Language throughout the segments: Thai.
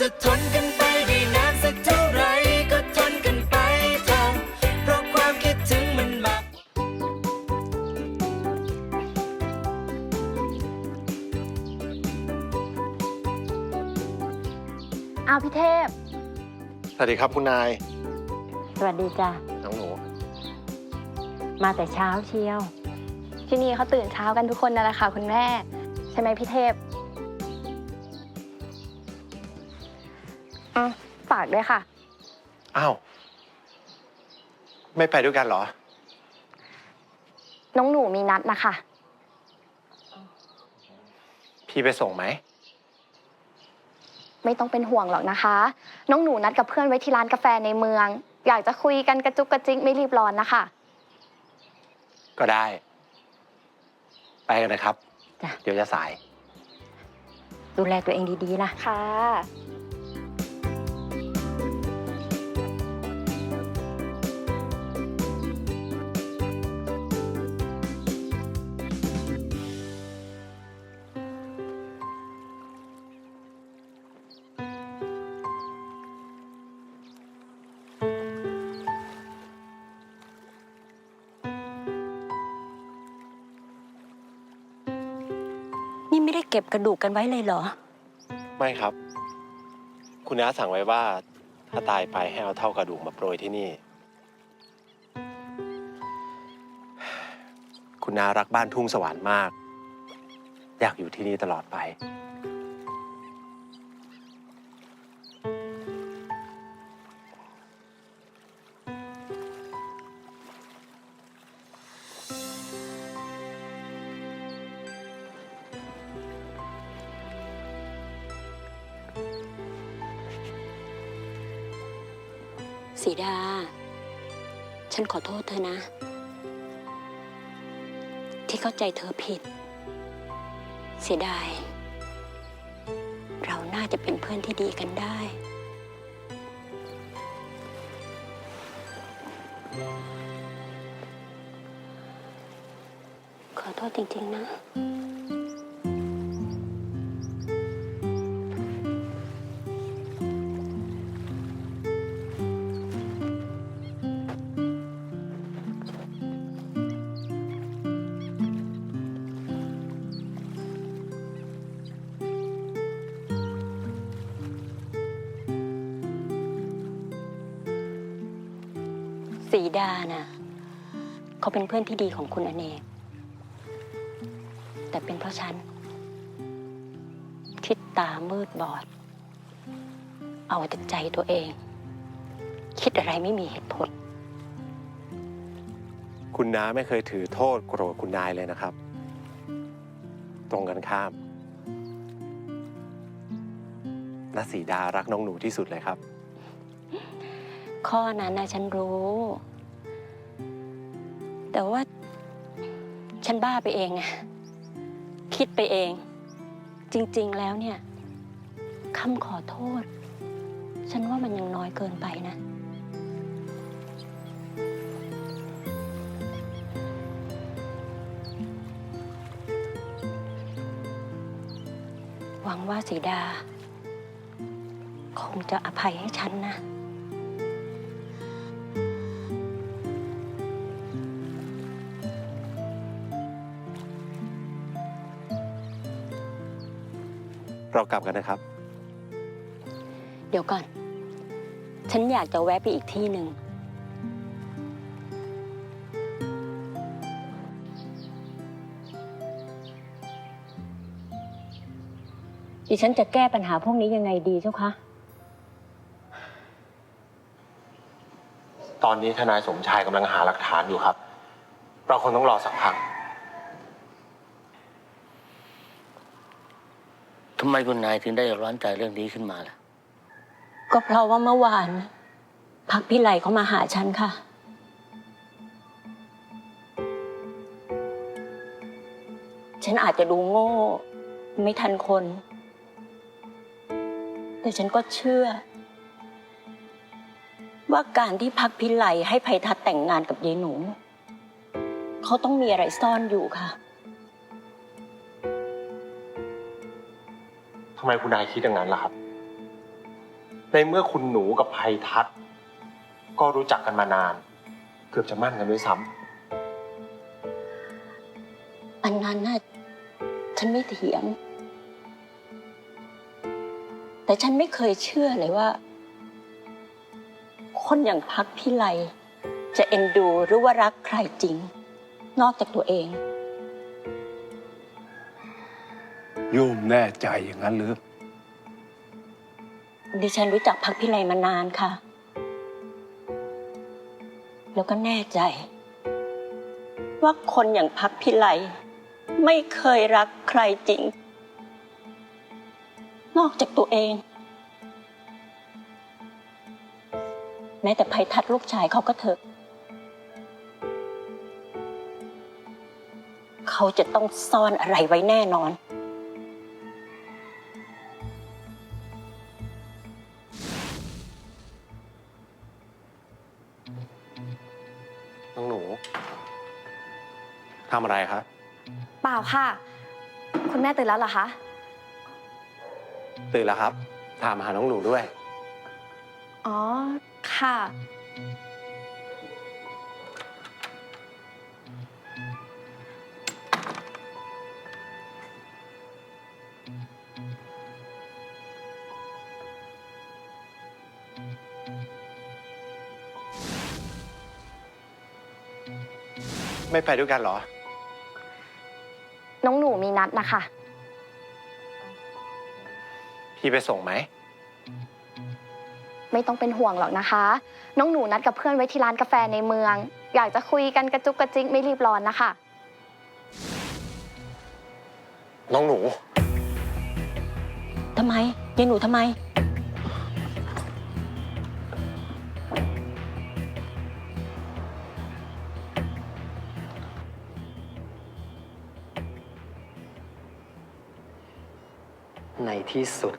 จะทนกันไปได้นานสักเท่าไหรก็ทนกันไปเถอะเพราะความคิดถึงมันมากอ้าวพี่เทพ สวัสดีครับคุณนายสวัสดีจ้ะ น้องหนู มาแต่เช้าเชียว ที่นี่เขาตื่นเช้ากันทุกคนนั่นแหละค่ะคุณแม่ ใช่ไหมพี่เทพ อะฝากด้วยค่ะ อ้าว ไม่ไปด้วยกันเหรอ น้องหนูมีนัดนะคะ พี่ไปส่งไหม ไม่ต้องเป็นห่วงหรอกนะคะ น้องหนูนัดกับเพื่อนไว้ที่ร้านกาแฟในเมือง อยากจะคุยกันกระจุกกระจิกไม่รีบร้อนนะคะ ก็ได้ ไปกันนะครับ จ้ะ เดี๋ยวจะสาย ดูแลตัวเองดีๆล่ะ ค่ะ ไม่ได้เก็บกระดูกกันไว้เลยเหรอ ไม่ครับ คุณน้าสั่งไว้ว่า ถ้าตายไปให้เอาเท่ากระดูกมาโปรยที่นี่ คุณน้ารักบ้านทุ่งสวรรค์มาก อยากอยู่ที่นี่ตลอดไป สีดา ฉันขอโทษเธอนะ ที่เข้าใจเธอผิด เสียดาย เราน่าจะเป็นเพื่อนที่ดีกันได้ ขอโทษจริง ๆ นะ สีดาน่ะเขาเป็นเพื่อนที่ดีของคุณอเนก แต่เป็นเพราะฉัน ที่ตามืดบอด เอาแต่ใจตัวเอง คิดอะไรไม่มีเหตุผล คุณน้าไม่เคยถือโทษโกรธคุณนายเลยนะครับ ตรงกันข้ามนาสีดารักน้องหนูที่สุดเลยครับ ข้อนั้นนะฉันรู้ แต่ว่า ฉันบ้าไปเองไงคิดไปเอง จริง ๆ แล้วเนี่ยคำขอโทษ ฉันว่ามันยังน้อยเกินไปนะ หวังว่าสีดา คงจะอภัยให้ฉันนะ เรากลับกันนะครับ เดี๋ยวก่อน ฉันอยากจะแวะไปอีกที่หนึ่ง ดิฉันจะแก้ปัญหาพวกนี้ยังไงดีเจ้าคะ ตอนนี้ทนายสมชายกำลังหาหลักฐานอยู่ครับ เราคงต้องรอสักพัก ทำไมคุณนายถึงได้ร้อนใจเรื่องนี้ขึ้นมาล่ะ ก็เพราะว่าเมื่อวานพักพี่ไหลเขามาหาฉันค่ะ ฉันอาจจะดูโง่ ไม่ทันคน แต่ฉันก็เชื่อ ว่าการที่พักพิไลให้ภัยทัศน์แต่งงานกับยายหนู เขาต้องมีอะไรซ่อนอยู่ค่ะำไมคุณนายคิดอย่างนั้นล่ะครับ ในเมื่อคุณหนูกับภัยทัศน์ก็รู้จักกันมานาน เกือบจะมั่นกันด้วยซ้อันนั้นน่ะฉันไม่เถียง แต่ฉันไม่เคยเชื่อเลยว่า คนอย่างพักพิไลจะเอ็นดูหรือว่ารักใครจริง นอกจากตัวเอง โยมแน่ใจอย่างนั้นหรือ ดิฉันรู้จักพักพิไลมานานค่ะ แล้วก็แน่ใจ ว่าคนอย่างพักพิไลไม่เคยรักใครจริง นอกจากตัวเอง แม้แต่ภัยทัศน์ลูกชายเขาก็เถอะ เขาจะต้องซ่อนอะไรไว้แน่นอน ทำอะไรคะ เปล่าค่ะ คุณแม่ตื่นแล้วเหรอคะ ตื่นแล้วครับ ถามหาน้องหนูด้วย อ๋อ ค่ะ ไม่ไปด้วยกันเหรอ น้องหนูมีนัดนะคะ พี่ไปส่งไหม ไม่ต้องเป็นห่วงหรอกนะคะ น้องหนูนัดกับเพื่อนไว้ที่ร้านกาแฟในเมือง อยากจะคุยกันกระจุกกระจิกไม่รีบร้อนนะคะ น้องหนู ทำไมยายหนูทำไม ในที่สุด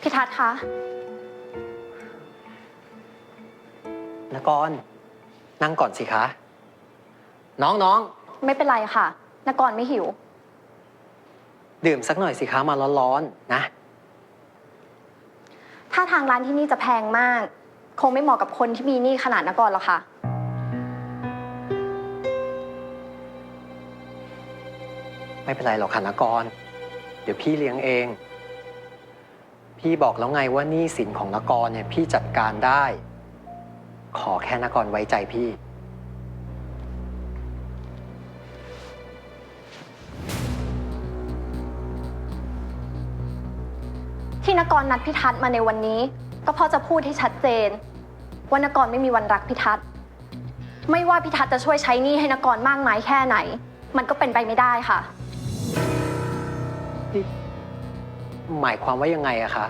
พี่ทัศน์คะ นกรนั่งก่อนสิคะ น้องน้อง ไม่เป็นไรค่ะ นกรไม่หิว ดื่มสักหน่อยสิคะมาร้อนๆนะ ถ้าทางร้านที่นี่จะแพงมาก คงไม่เหมาะกับคนที่มีหนี้ขนาดนกรหรอกค่ะ ไม่เป็นไรหรอกค่ะนกร เดี๋ยวพี่เลี้ยงเอง พี่บอกแล้วไงว่าหนี้สินของนกรเนี่ยพี่จัดการได้ ขอแค่นกรไว้ใจพี่ ที่นกรนัดพิทัศน์มาในวันนี้ ก็เพราะจะพูดให้ชัดเจน ว่านกรไม่มีวันรักพิทัศน์ ไม่ว่าพิทัศน์จะช่วยใช้หนี้ให้นกรมากมายแค่ไหน มันก็เป็นไปไม่ได้ค่ะ หมายความว่ายังไงอะคะ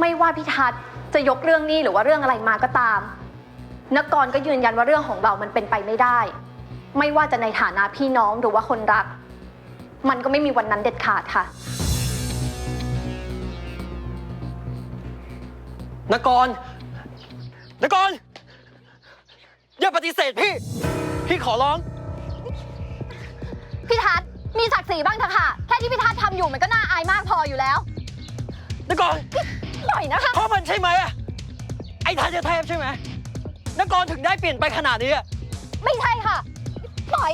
ไม่ว่าพิทัศน์จะยกเรื่องหนี้หรือว่าเรื่องอะไรมาก็ตาม นกรก็ยืนยันว่าเรื่องของเรามันเป็นไปไม่ได้ ไม่ว่าจะในฐานะพี่น้องหรือว่าคนรัก มันก็ไม่มีวันนั้นเด็ดขาดค่ะ นกรนกรอย่าปฏิเสธพี่ พี่ขอร้องพิทัศน์มีศักดิ์ศรีบ้างเถอะค่ะ แค่ที่พิทัศน์ทำอยู่มันก็น่าอายมากพออยู่แล้วนกรปล่อยนะคะ เพราะมันใช่ไหมอะไอ้ทันจะเทพใช่ไหมนกรถึงได้เปลี่ยนไปขนาดนี้อะไม่ใช่ค่ะ ปล่อย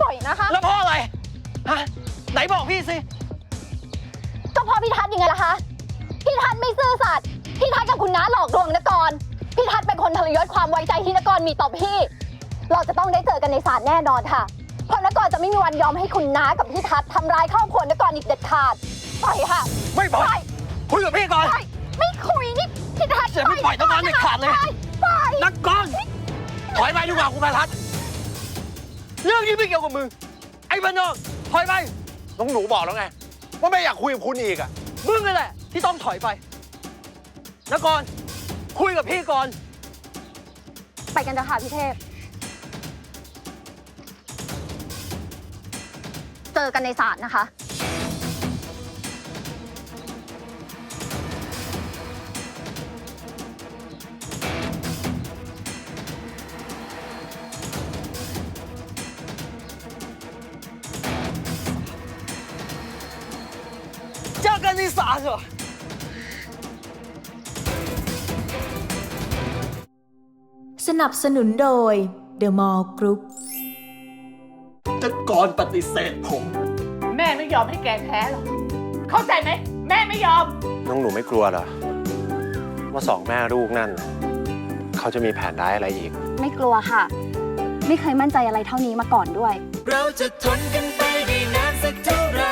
ปล่อยนะคะ แล้วเพราะอะไรฮะไหนบอกพี่สิ ก็เพราะพิทัศน์ยังไงล่ะคะพิทัศน์ไม่ซื่อสัตย์ พิทัศน์กับคุณน้าหลอกลวงนกรพิทัศน์เป็นคนทรยศความไว้ใจที่นกรมีต่อพี่ เราจะต้องได้เจอกันในศาลแน่นอนค่ะ เพราะนกรจะไม่มีวันยอมให้คุณน้ากับพิทัศน์ทำร้ายครอบครัวนกรอีกเด็ดขาดปล่อยค่ะไม่ปล่อยปล่อยคุยกับพี่ก่อนปล่อยไม่คุยนี่พิทัศน์เสียไม่ปล่อยนกรเด็ดขาดเลยปล่อยปล่อยนักกรถอยไปดีกว่าคุณพาทัศน์เรื่องนี้ไม่เกี่ยวกับมึงไอ้บ้านนอกถอยไปน้องหนูบอกแล้วไงว่าไม่อยากคุยกับคุณอีกอะมึงนั่นแหละที่ต้องถอยไป นักกรคุยกับพี่ก่อน ไปกันเถอะค่ะพี่เทพ เจอกันในศาลนะคะ เจอกันที่ศาลเหรอ นับสนุนโดย The Mall Group แต่กรปฏิเสธผม แม่ไม่ยอมให้แกแพ้หรอก เข้าใจไหม แม่ไม่ยอม น้องหนูไม่กลัวเหรอ ว่าสองแม่ลูกนั่น เขาจะมีแผนร้ายอะไรอีก ไม่กลัวค่ะ ไม่เคยมั่นใจอะไรเท่านี้มาก่อนด้วย เราจะทนกันไปได้นานสักเท่าไหร